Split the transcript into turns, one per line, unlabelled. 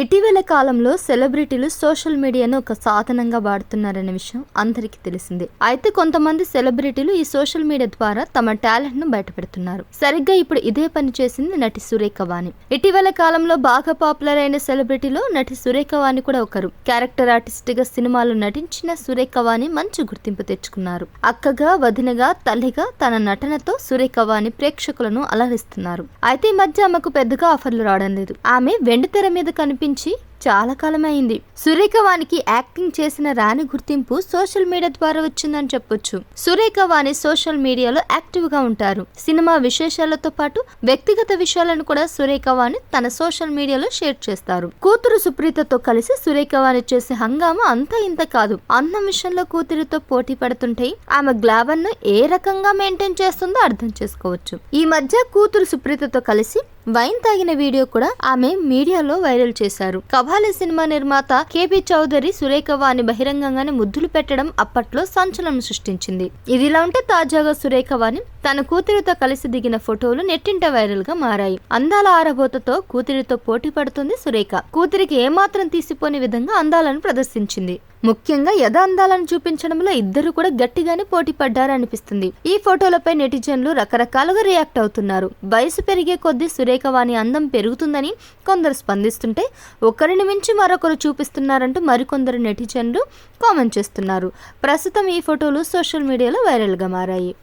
ఇటీవల కాలంలో సెలబ్రిటీలు సోషల్ మీడియాను ఒక సాధనంగా వాడుతున్నారనే విషయం అందరికీ తెలిసిందే. అయితే కొంతమంది సెలబ్రిటీలు ఈ సోషల్ మీడియా ద్వారా తమ టాలెంట్ను బయటపెడుతున్నారు. సరిగ్గా ఇప్పుడు ఇదే పని చేసింది నటి సురేఖ వాణి. ఇటీవల కాలంలో బాగా పాపులర్ అయిన సెలబ్రిటీలో నటి సురేఖ వాణి కూడా ఒకరు. క్యారెక్టర్ ఆర్టిస్ట్గా సినిమాలో నటించిన సురేఖ వాణి మంచి గుర్తింపు తెచ్చుకున్నారు. అక్కగా వదినగా తల్లిగా తన నటనతో సురేఖ వాణి ప్రేక్షకులను అలహరిస్తున్నారు అయితే ఈ మధ్య ఆమెకు పెద్దగా ఆఫర్లు రావడం లేదు. ఆమె వెండితెర మీద కనిపి కనిపించి చాలా కాలమైంది. సురేఖ వానికి యాక్టింగ్ చేసిన రాణి గుర్తింపు సోషల్ మీడియా ద్వారా వచ్చిందని చెప్పొచ్చు. సురేఖ వాణి సోషల్ మీడియాలో యాక్టివ్గా ఉంటారు. సినిమా విశేషాలతో పాటు వ్యక్తిగత విషయాలను కూడా సురేఖ వాణి తన సోషల్ మీడియాలో షేర్ చేస్తారు. కూతురు సుప్రీతతో కలిసి సురేఖ వాణి చేసే హంగామా అంతా ఇంత కాదు. అందం విషయంలో కూతురితో పోటీ పడుతుంటే ఆమె గ్లామర్ను ఏ రకంగా మెయింటైన్ చేస్తుందో అర్థం చేసుకోవచ్చు. ఈ మధ్య కూతురు సుప్రీతతో కలిసి వైన్ తాగిన వీడియో కూడా ఆమె మీడియాలో వైరల్ చేశారు. కబాలి సినిమా నిర్మాత కేపీ చౌదరి సురేఖ వాణి బహిరంగంగానే ముద్దులు పెట్టడం అప్పట్లో సంచలనం సృష్టించింది. ఇదిలా ఉంటే తాజాగా సురేఖ వాణి తన కూతురితో కలిసి దిగిన ఫోటోలు నెట్టింట వైరల్గా మారాయి. అందాల ఆరబోతతో కూతురితో పోటీ పడుతుంది సురేఖ. కూతురికి ఏమాత్రం తీసిపోని విధంగా అందాలను ప్రదర్శించింది. ముఖ్యంగా యథ అందాలను చూపించడంలో ఇద్దరు కూడా గట్టిగానే పోటీ పడ్డారనిపిస్తుంది. ఈ ఫోటోలపై నెటిజన్లు రకరకాలుగా రియాక్ట్ అవుతున్నారు. వయసు పెరిగే కొద్దీ సురేఖవాణి అందం పెరుగుతుందని కొందరు స్పందిస్తుంటే ఒకరిని మించి మరొకరు చూపిస్తున్నారంటూ మరికొందరు నెటిజన్లు కామెంట్ చేస్తున్నారు. ప్రస్తుతం ఈ ఫోటోలు సోషల్ మీడియాలో వైరల్గా మారాయి.